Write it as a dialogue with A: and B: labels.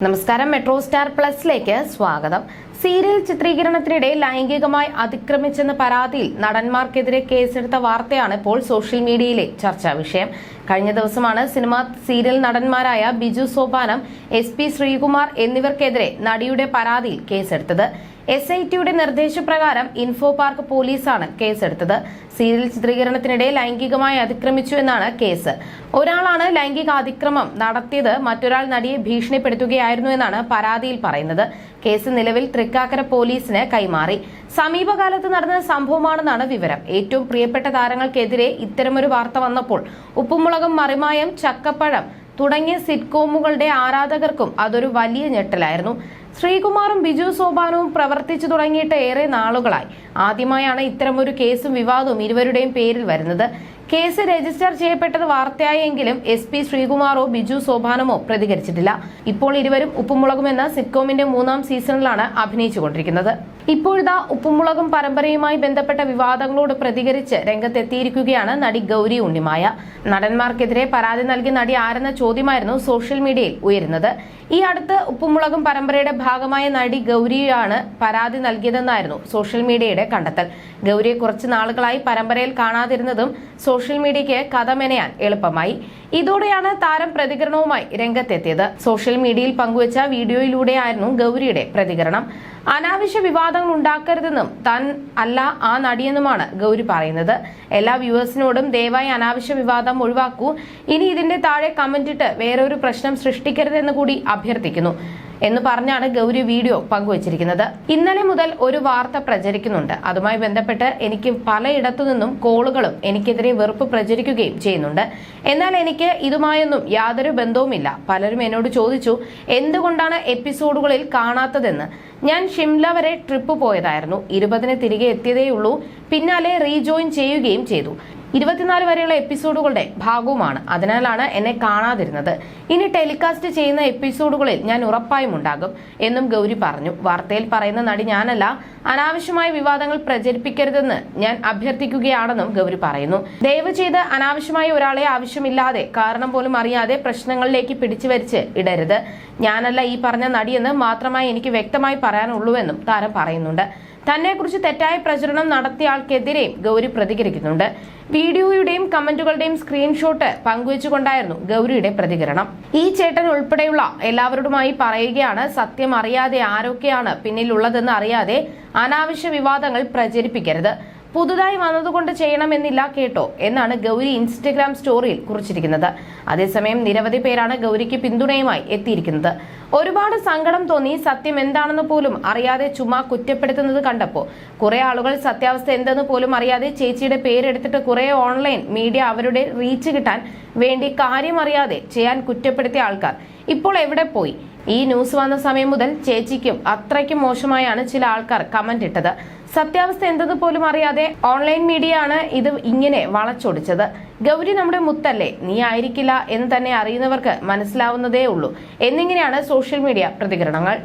A: നമസ്കാരം metro star പ്ലസിലേക്ക് സ്വാഗതം. Serial ചിത്രീകരണത്തിനിടെ ലൈംഗികമായി അതിക്രമിച്ചെന്ന പരാതിയിൽ നടന്മാർക്കെതിരെ കേസെടുത്ത വാർത്തയാണ് ഇപ്പോൾ സോഷ്യൽ മീഡിയയിലെ ചർച്ചാ വിഷയം. കഴിഞ്ഞ ദിവസമാണ് സിനിമ സീരിയൽ നടന്മാരായ ബിജു സോപാനം എസ് പി ശ്രീകുമാർ എന്നിവർക്കെതിരെ നടിയുടെ പരാതിയിൽ കേസെടുത്തത്. എസ് ഐ ടിയുടെ നിർദ്ദേശപ്രകാരം ഇൻഫോ പാർക്ക് പോലീസാണ് കേസെടുത്തത്. സീരിയൽ ചിത്രീകരണത്തിനിടെ ലൈംഗികമായി അതിക്രമിച്ചു എന്നാണ് കേസ്. ഒരാളാണ് ലൈംഗിക അതിക്രമം നടത്തിയത്. മറ്റൊരാൾ നടിയെ ഭീഷണിപ്പെടുത്തുകയായിരുന്നു എന്നാണ് പരാതിയിൽ പറയുന്നത്. കേസ് നിലവിൽ തൃക്കാക്കര പോലീസിന് കൈമാറി. സമീപകാലത്ത് നടന്ന സംഭവമാണെന്നാണ് വിവരം. ഏറ്റവും പ്രിയപ്പെട്ട താരങ്ങൾക്കെതിരെ ഇത്തരമൊരു വാർത്ത വന്നപ്പോൾ ഉപ്പുമുളകും മറിമായം ചക്കപ്പഴം തുടങ്ങിയ സിറ്റ്കോമുകളുടെ ആരാധകർക്കും അതൊരു വലിയ ഞെട്ടലായിരുന്നു. ശ്രീകുമാറും ബിജു സോപാനവും പ്രവർത്തിച്ചു തുടങ്ങിയിട്ട് ഏറെ നാളുകളായി. ആദ്യമായാണ് ഇത്തരമൊരു കേസും വിവാദവും ഇരുവരുടെയും പേരിൽ വരുന്നത്. കേസ് രജിസ്റ്റർ ചെയ്യപ്പെട്ടത് വാർത്തയായെങ്കിലും എസ് പി ശ്രീകുമാറോ ബിജു സോഭാനമോ പ്രതികരിച്ചിട്ടില്ല. ഇപ്പോൾ ഇരുവരും ഉപ്പുമുളകും എന്ന സിറ്റ്കോമിന്റെ മൂന്നാം സീസണിലാണ് അഭിനയിച്ചുകൊണ്ടിരിക്കുന്നത്. ഇപ്പോഴിതാ ഉപ്പുമുളകും പരമ്പരയുമായി ബന്ധപ്പെട്ട വിവാദങ്ങളോട് പ്രതികരിച്ച് രംഗത്തെത്തിയിരിക്കുകയാണ് നടി ഗൗരി ഉണ്ണിമായ. നടന്മാർക്കെതിരെ പരാതി നൽകി നടി ആരെന്ന ചോദ്യമായിരുന്നു സോഷ്യൽ മീഡിയയിൽ ഉയരുന്നത്. ഈ അടുത്ത് ഉപ്പുമുളകും പരമ്പരയുടെ ഭാഗമായ നടി ഗൗരിയാണ് പരാതി നൽകിയതെന്നായിരുന്നു സോഷ്യൽ മീഡിയയുടെ കണ്ടെത്തൽ. ഗൗരിയെ കുറച്ച് നാളുകളായി പരമ്പരയിൽ കാണാതിരുന്നതും സോഷ്യൽ മീഡിയയ്ക്ക് കഥ മെനയാൻ എളുപ്പമായി. ഇതോടെയാണ് താരം പ്രതികരണവുമായി രംഗത്തെത്തിയത്. സോഷ്യൽ മീഡിയയിൽ പങ്കുവച്ച വീഡിയോയിലൂടെയായിരുന്നു ഗൗരിയുടെ പ്രതികരണം. അനാവശ്യ വിവാദങ്ങൾ ഉണ്ടാക്കരുതെന്നും താൻ അല്ല ആ നടിയെന്നുമാണ് ഗൗരി പറയുന്നത്. എല്ലാ വ്യൂവേഴ്സിനോടും ദയവായി അനാവശ്യ വിവാദം ഒഴിവാക്കൂ. ഇനി ഇതിന്റെ താഴെ കമന്റിട്ട് വേറൊരു പ്രശ്നം സൃഷ്ടിക്കരുതെന്ന് കൂടി അഭ്യർത്ഥിക്കുന്നു. എന്ന് പറഞ്ഞാണ് ഗൗരി വീഡിയോ പങ്കുവച്ചിരിക്കുന്നത്. ഇന്നലെ മുതൽ ഒരു വാർത്ത പ്രചരിക്കുന്നുണ്ട്. അതുമായി ബന്ധപ്പെട്ട് എനിക്ക് പലയിടത്തു നിന്നും കോളുകളും എനിക്കെതിരെ വെറുപ്പ് പ്രചരിക്കുകയും ചെയ്യുന്നുണ്ട്. എന്നാൽ എനിക്ക് ഇതുമായൊന്നും യാതൊരു ബന്ധവുമില്ല. പലരും എന്നോട് ചോദിച്ചു എന്തുകൊണ്ടാണ് എപ്പിസോഡുകളിൽ കാണാത്തതെന്ന്? ഞാൻ ഷിംല വരെ ട്രിപ്പ് പോയതായിരുന്നു. ഇരുപതിന് തിരികെ എത്തിയതേയുള്ളൂ. പിന്നാലെ റീജോയിൻ ചെയ്യുകയും ചെയ്തു. ഇരുപത്തിനാല് വരെയുള്ള എപ്പിസോഡുകളുടെ ഭാഗവുമാണ്. അതിനാലാണ് എന്നെ കാണാതിരുന്നത്. ഇനി ടെലികാസ്റ്റ് ചെയ്യുന്ന എപ്പിസോഡുകളിൽ ഞാൻ ഉറപ്പായും ഉണ്ടാകും എന്നും ഗൗരി പറഞ്ഞു. വാർത്തയിൽ പറയുന്ന നടി ഞാനല്ല. അനാവശ്യമായ വിവാദങ്ങൾ പ്രചരിപ്പിക്കരുതെന്ന് ഞാൻ അഭ്യർത്ഥിക്കുകയാണെന്നും ഗൗരി പറയുന്നു. ദയവ് ചെയ്ത് അനാവശ്യമായ ഒരാളെ ആവശ്യമില്ലാതെ കാരണം പോലും അറിയാതെ പ്രശ്നങ്ങളിലേക്ക് പിടിച്ചു വരിച്ച് ഇടരുത്. ഞാനല്ല ഈ പറഞ്ഞ നടിയെന്ന് മാത്രമായി എനിക്ക് വ്യക്തമായി പറയാനുള്ളൂവെന്നും താരം പറയുന്നുണ്ട്. തന്നെക്കുറിച്ച് തെറ്റായ പ്രചരണം നടത്തിയ ആൾക്കെതിരെ ഗൗരി പ്രതികരിക്കുന്നുണ്ട്. വീഡിയോയുടെയും കമന്റുകളുടെയും സ്ക്രീൻഷോട്ട് പങ്കുവച്ചുകൊണ്ടായിരുന്നു ഗൗരിയുടെ പ്രതികരണം. ഈ ചേട്ടൻ ഉൾപ്പെടെയുള്ള എല്ലാവരോടുമായി പറയുകയാണ് സത്യം അറിയാതെ ആരൊക്കെയാണ് പിന്നിലുള്ളതെന്ന് അറിയാതെ അനാവശ്യ വിവാദങ്ങൾ പ്രചരിപ്പിക്കരുത്. പുതുതായി വന്നതുകൊണ്ട് ചെയ്യണമെന്നില്ല കേട്ടോ എന്നാണ് ഗൗരി ഇൻസ്റ്റഗ്രാം സ്റ്റോറിയിൽ കുറിച്ചിരിക്കുന്നത്. അതേസമയം നിരവധി പേരാണ് ഗൗരിക്ക് പിന്തുണയുമായി എത്തിയിരിക്കുന്നത്. ഒരുപാട് സങ്കടം തോന്നി സത്യം എന്താണെന്ന് പോലും അറിയാതെ ചുമ്മാ കുറ്റപ്പെടുത്തുന്നത് കണ്ടപ്പോൾ കുറെ ആളുകൾ സത്യാവസ്ഥ എന്തെന്ന് പോലും അറിയാതെ ചേച്ചിയുടെ പേരെടുത്തിട്ട് കുറെ ഓൺലൈൻ മീഡിയ അവരുടെ റീച്ച് കിട്ടാൻ വേണ്ടി കാര്യം അറിയാതെ ചെയ്യാൻ കുറ്റപ്പെടുത്തിയ ആൾക്കാർ ഇപ്പോൾ എവിടെ പോയി? ഈ ന്യൂസ് വന്ന സമയം മുതൽ ചേച്ചിക്കും അത്രയ്ക്കും മോശമായാണ് ചില ആൾക്കാർ കമന്റ് ഇട്ടത്. സത്യാവസ്ഥ എന്തെന്ന് പോലും അറിയാതെ ഓൺലൈൻ മീഡിയ ആണ് ഇത് ഇങ്ങനെ വളച്ചൊടിച്ചത്. ഗൗരി നമ്മുടെ മുത്തല്ലേ? നീ ആയിരിക്കില്ല എന്ന് തന്നെ അറിയുന്നവർക്ക് മനസ്സിലാവുന്നതേ ഉള്ളൂ എന്നിങ്ങനെയാണ് സോഷ്യൽ മീഡിയ പ്രതികരണങ്ങൾ.